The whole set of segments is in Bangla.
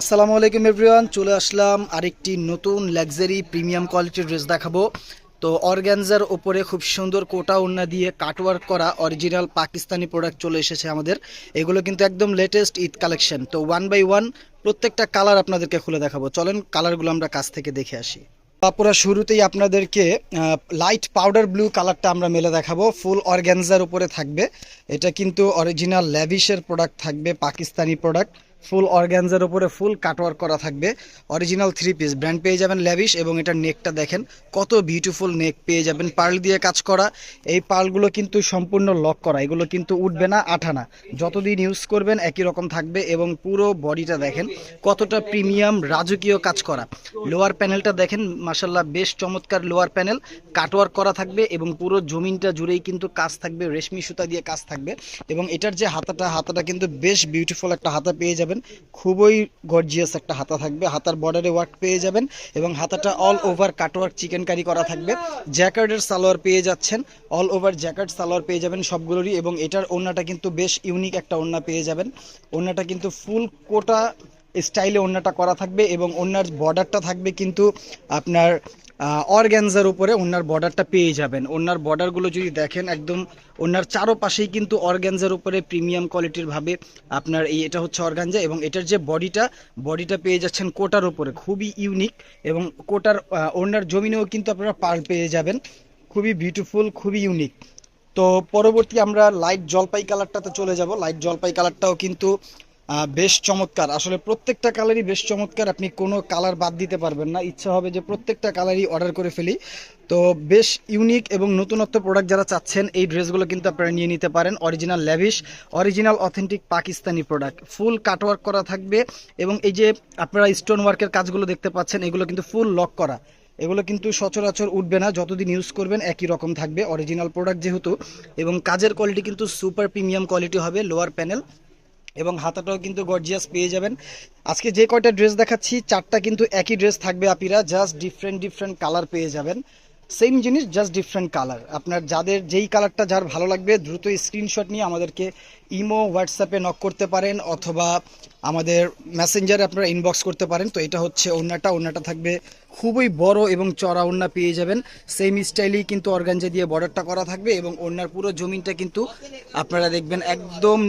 আসসালামু আলাইকুম এভরিওয়ান চলে আসলাম আরেকটি নতুন লাক্সারি প্রিমিয়াম কোয়ালিটির ড্রেস দেখাবো। তো অর্গ্যানজার ওপরে খুব সুন্দর কোটা ওড়না দিয়ে কাটওয়ার্ক করা অরিজিনাল পাকিস্তানি প্রোডাক্ট চলে এসেছে আমাদের। এগুলো কিন্তু একদম লেটেস্ট ঈদ কালেকশন তো ওয়ান বাই ওয়ান প্রত্যেকটা কালার আপনাদেরকে খুলে দেখাবো। চলেন কালারগুলো আমরা কাছ থেকে দেখে আসি। পুরো শুরুতেই আপনাদেরকে লাইট পাউডার ব্লু কালারটা আমরা মেলে দেখাবো। ফুল অর্গ্যানজার উপরে থাকবে। এটা কিন্তু অরিজিনাল ল্যাভিশের প্রোডাক্ট থাকবে, পাকিস্তানি প্রোডাক্ট ফুল অর্গ্যানজার উপরে ফুল কাটওয়ার্ক করা থাকবে। অরিজিনাল থ্রি পিস ব্র্যান্ড পেয়ে যাবেন ল্যাভিশ এবং এটার নেকটা দেখেন, কত বিউটিফুল নেক পেয়ে যাবেন পার্ল দিয়ে কাজ করা। এই পার্লগুলো কিন্তু সম্পূর্ণ লক করা, এগুলো কিন্তু উঠবে না, আঠানা। যতদিন ইউজ করবেন একই রকম থাকবে এবং পুরো বডিটা দেখেন, কতটা প্রিমিয়াম রাজকীয় কাজ করা। লোয়ার প্যানেলটা দেখেন মাসাল্লাহ বেশ চমৎকার লোয়ার প্যানেল কাটওয়ার্ক করা থাকবে এবং পুরো জমিনটা জুড়েই কিন্তু কাজ থাকবে, রেশমি সুতা দিয়ে কাজ থাকবে। এবং এটার যে হাতাটা হাতাটা কিন্তু বেশ বিউটিফুল একটা হাতা পেয়ে যাবেন। খুবই গর্জিয়াস একটা হাতা থাকবে। হাতার বর্ডারে ওয়ার্ক পেয়ে যাবেন এবং হাতাটা all over cutwork chikankari করা থাকবে। জ্যাকার্ডের সালোয়ার পেয়ে যাচ্ছেন। অল ওভার জ্যাকার্ড সালোয়ার পেয়ে যাবেন সবগুলোরই এবং এটার ওড়নাটা কিন্তু বেশ ইউনিক একটা ওড়না পেয়ে যাবেন। ওড়নাটা কিন্তু ফুল কোটা স্টাইলে ওড়নাটা করা থাকবে এবং ওড়নার বর্ডারটা থাকবে কিন্তু আপনার অর্গ্যানজার উপরে ওনার বর্ডারটা পেয়ে যাবেন। ওনার বর্ডারগুলো যদি দেখেন, একদম ওনার চারোপাশেই কিন্তু অর্গ্যানজার উপরে প্রিমিয়াম কোয়ালিটির ভাবে আপনার এই এটা হচ্ছে অর্গানজা এবং এটার যে বডিটা বডিটা পেয়ে যাচ্ছেন কোটার উপরে। খুবই ইউনিক এবং কোটার ওনার জমিনেও কিন্তু আপনারা পার পেয়ে যাবেন। খুবই বিউটিফুল খুবই ইউনিক তো পরবর্তী আমরা লাইট জলপাই কালারটাতে চলে যাব। লাইট জলপাই কালারটাও কিন্তু বেশ চমৎকার। আসলে প্রত্যেকটা কালারই বেশ চমৎকার। আপনি কোনো কালার বাদ দিতে পারবেন না। ইচ্ছা হবে যে প্রত্যেকটা কালারই অর্ডার করে ফেলি। তো বেশ ইউনিক এবং নতুনত্ব প্রোডাক্ট যারা চাচ্ছেন, এই ড্রেসগুলো কিন্তু আপনারা নিয়ে নিতে পারেন। Original lavish original authentic Pakistani product full cutwork করা থাকবে এবং এই যে আপনারা স্টোন ওয়ার্কের কাজগুলো দেখতে পাচ্ছেন, এগুলো কিন্তু ফুল লক করা। এগুলো কিন্তু সচরাচর উঠবে না। যতদিন ইউজ করবেন, একই রকম থাকবে। অরিজিনাল প্রোডাক্ট যেহেতু এবং কাজের কোয়ালিটি কিন্তু সুপার প্রিমিয়াম কোয়ালিটি হবে লোয়ার প্যানেল এবং হাতাটাও কিন্তু গর্জিয়াস পেয়ে যাবেন। আজকে যে কয়টা ড্রেস দেখাচ্ছি, চারটা কিন্তু একই ড্রেস থাকবে আপিরা জাস্ট ডিফারেন্ট ডিফারেন্ট কালার পেয়ে যাবেন। সেম জিনিস জাস্ট ডিফারেন্ট কালার আপনার যাদের, যেই কালারটা যার ভালো লাগবে, দ্রুত স্ক্রিনশট নিয়ে আমাদেরকে ইমো হোয়াটসঅ্যাপে নক করতে পারেন, অথবা আমাদের মেসেঞ্জারে আপনারা ইনবক্স করতে পারেন। তো এটা হচ্ছে ওড়নাটা ওড়নাটা থাকবে খুবই বড় এবং চড়া ওড়না পেয়ে যাবেন। সেম স্টাইলেই কিন্তু অর্গানজা দিয়ে বর্ডারটা করা থাকবে এবং ওড়নার পুরো জমিনটা কিন্তু আপনারা দেখবেন একদম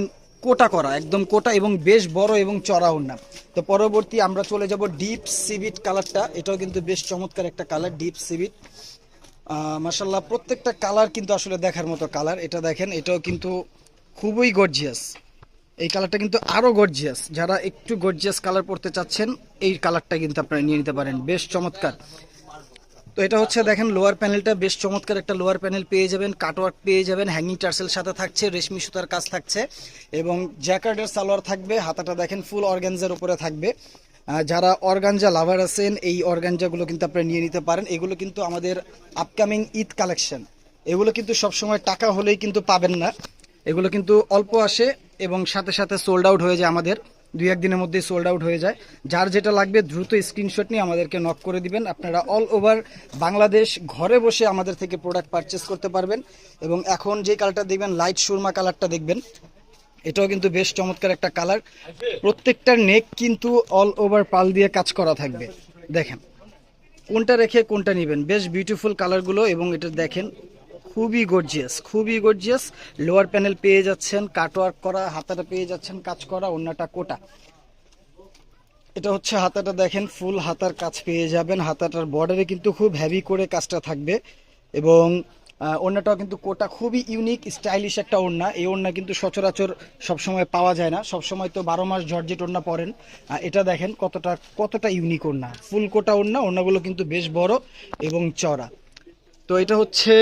কোটা করা, একদম কোটা এবং বেশ বড় এবং চড়া ওড়না। তো পরবর্তী আমরা চলে যাব ডিপ সিভিট কালারটা এটাও কিন্তু বেশ চমৎকার একটা কালার ডিপ সিভিট মাসাল্লাহ প্রত্যেকটা কালার কিন্তু আসলে দেখার মতো কালার এটা দেখেন, এটাও কিন্তু খুবই গর্জিয়াস এই কালারটা কিন্তু আরও গর্জিয়াস যারা একটু গর্জিয়াস কালার পড়তে চাচ্ছেন, এই কালারটা কিন্তু আপনারা নিয়ে নিতে পারেন। বেশ চমৎকার। তো এটা হচ্ছে দেখেন লোয়ার প্যানেলটা বেশ চমৎকার একটা লোয়ার প্যানেল পেয়ে যাবেন কাটওয়ার্ক পেয়ে যাবেন হ্যাঙ্গিং টার্সেল সাথে থাকছে, রেশমি সুতার কাজ থাকছে এবং জ্যাকার্ডের সালোয়ার থাকবে, হাতাটা দেখেন ফুল অর্গানজার উপরে থাকবে। যারা অর্গানজা লাভার আছেন, এই অর্গানজাগুলো কিন্তু আপনারা নিয়ে নিতে পারেন। এগুলো কিন্তু আমাদের আপকামিং ঈদ কালেকশন এগুলো কিন্তু সবসময় টাকা হলেই কিন্তু পাবেন না। এগুলো কিন্তু অল্প আসে এবং সাথে সাথে সোল্ড আউট হয়ে যায় আমাদের। দুই একদিনের মধ্যেই সোল্ড আউট হয়ে যায়। যার যেটা লাগবে দ্রুত স্ক্রিনশট নিয়ে আমাদেরকে নক করে দিবেন। আপনারা অল ওভার বাংলাদেশ ঘরে বসে আমাদের থেকে প্রোডাক্ট পারচেস করতে পারবেন। এবং এখন যে কালারটা দেখবেন লাইট সুরমা কালারটা দেখবেন, এটাও কিন্তু বেশ চমৎকার একটা কালার প্রত্যেকটার নেক কিন্তু অল ওভার পাল দিয়ে কাজ করা থাকবে। দেখেন, কোনটা রেখে কোনটা নেবেন? বেশ বিউটিফুল কালারগুলো এবং এটা দেখেন খুবই গর্জিয়াস খুবই গর্জিয়াস লোয়ার প্যানেল পেয়ে যাচ্ছেন কাটওয়ার্ক করা, হাতাটা পেয়ে যাচ্ছেন, কাজ করা অন্যটা কোটা। এটা হচ্ছে হাতাটা দেখেন ফুল হাতার কাজ পেয়ে যাবেন। হাতাটার বর্ডারে কিন্তু খুব হেভি করে কাজটা থাকবে। এবং ওড়নাটাও কিন্তু কোটা খুবই ইউনিক স্টাইলিশ একটা ওড়না এই ওড়না কিন্তু সচরাচর সবসময় পাওয়া যায় না। সবসময় তো বারো মাস জর্জেট ওড়না পরেন। এটা দেখেন কতটা কতটা ইউনিক ওড়না ফুল কোটা ওড়না ওড়নাগুলো কিন্তু বেশ বড় এবং চড়া তো এটা হচ্ছে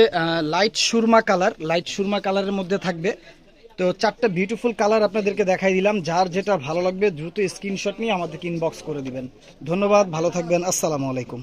light Surma colour light Surma কালারের মধ্যে থাকবে। তো চারটা বিউটিফুল কালার আপনাদেরকে দেখাই দিলাম, যার যেটা ভালো লাগবে দ্রুত স্ক্রিনশট নিয়ে আমাদেরকে ইনবক্স করে দিবেন। ধন্যবাদ, ভালো থাকবেন, আসসালামু আলাইকুম।